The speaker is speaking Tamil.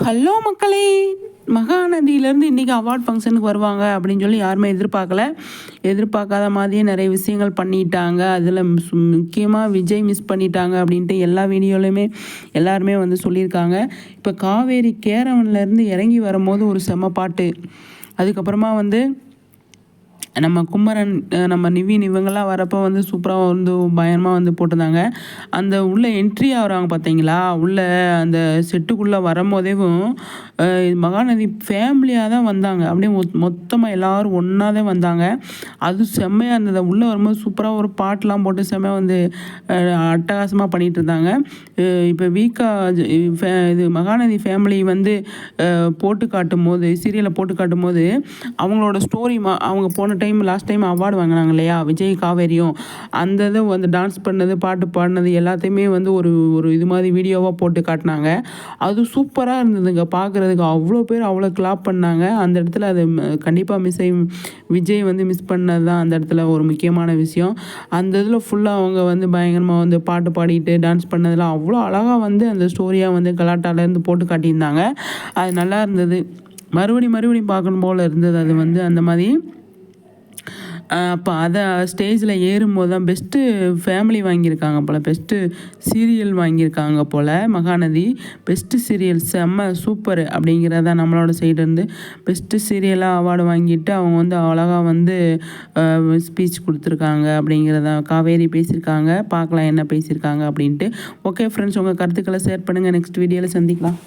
ஹலோ மக்களே. மகாநதியிலேருந்து இன்றைக்கி அவார்ட் ஃபங்க்ஷனுக்கு வருவாங்க அப்படின்னு சொல்லி யாருமே எதிர்பார்க்கல. எதிர்பார்க்காத மாதிரியே நிறைய விஷயங்கள் பண்ணிட்டாங்க. அதில் முக்கியமாக விஜய் மிஸ் பண்ணிட்டாங்க அப்படின்ட்டு எல்லா வீடியோலையுமே எல்லாருமே வந்து சொல்லியிருக்காங்க. இப்போ காவேரி கேரவன்லேருந்து இறங்கி வரும்போது ஒரு செம்ம பாட்டு. அதுக்கப்புறமா வந்து நம்ம குமரன் நம்ம நிவின் இவங்கெல்லாம் வரப்போ வந்து சூப்பராக வந்து பயமாக வந்து போட்டிருந்தாங்க. அந்த உள்ள என்ட்ரி ஆகிறாங்க பார்த்தீங்களா உள்ள அந்த செட்டுக்குள்ளே வரும்போதேவும் மகாநதி ஃபேமிலியாக தான் வந்தாங்க. அப்படியே மொத் மொத்தமாக எல்லோரும் ஒன்றா தான் வந்தாங்க. அது செம்மையாக இருந்தது. உள்ளே வரும்போது சூப்பராக ஒரு பாட்டெலாம் போட்டு செம்மையாக வந்து அட்டகாசமாக பண்ணிகிட்டு இருந்தாங்க. இப்போ வீக்கா இது மகாநதி ஃபேமிலி வந்து போட்டு காட்டும் போது சீரியலை போட்டு காட்டும் போது அவங்களோட ஸ்டோரி அவங்க போன டைம் லாஸ்ட் டைம் அவார்டு வாங்கினாங்க இல்லையா? விஜய் காவேரியும். அந்த இதை வந்து டான்ஸ் பண்ணது பாட்டு பாடினது எல்லாத்தையுமே வந்து ஒரு ஒரு இது மாதிரி வீடியோவாக போட்டு காட்டினாங்க. அது சூப்பராக இருந்ததுங்க. பார்க்குறதுக்கு அவ்வளோ பேர் அவ்வளோ கிளாப் பண்ணாங்க. அந்த இடத்துல அது கண்டிப்பாக மிஸ் ஆகி விஜய் வந்து மிஸ் பண்ணது தான் அந்த இடத்துல ஒரு முக்கியமான விஷயம். அந்த இதில் ஃபுல்லாக அவங்க வந்து பயங்கரமாக வந்து பாட்டு பாடிட்டு டான்ஸ் பண்ணதெல்லாம் அவ்வளோ அழகாக வந்து அந்த ஸ்டோரியாக வந்து கலாட்டாலேருந்து போட்டு காட்டியிருந்தாங்க. அது நல்லா இருந்தது. மறுபடி மறுபடியும் பார்க்கணும் போல் இருந்தது அது வந்து அந்த மாதிரி. அப்போ அதை ஸ்டேஜில் ஏறும்போது தான் பெஸ்ட்டு ஃபேமிலி வாங்கியிருக்காங்க போல் பெஸ்ட்டு சீரியல் வாங்கியிருக்காங்க போல் மகாநதி. பெஸ்ட்டு சீரியல் செம்ம சூப்பர் அப்படிங்கிறத நம்மளோட சைடுலேருந்து பெஸ்ட்டு சீரியலாக அவார்டு வாங்கிட்டு அவங்க வந்து அழகாக வந்து ஸ்பீச் கொடுத்துருக்காங்க அப்படிங்கிறத காவேரி பேசியிருக்காங்க. பார்க்கலாம் என்ன பேசியிருக்காங்க அப்படின்ட்டு. ஓகே ஃப்ரெண்ட்ஸ் உங்கள் கருத்துக்களை ஷேர் பண்ணுங்கள் நெக்ஸ்ட் வீடியோவில் சந்திக்கலாம்.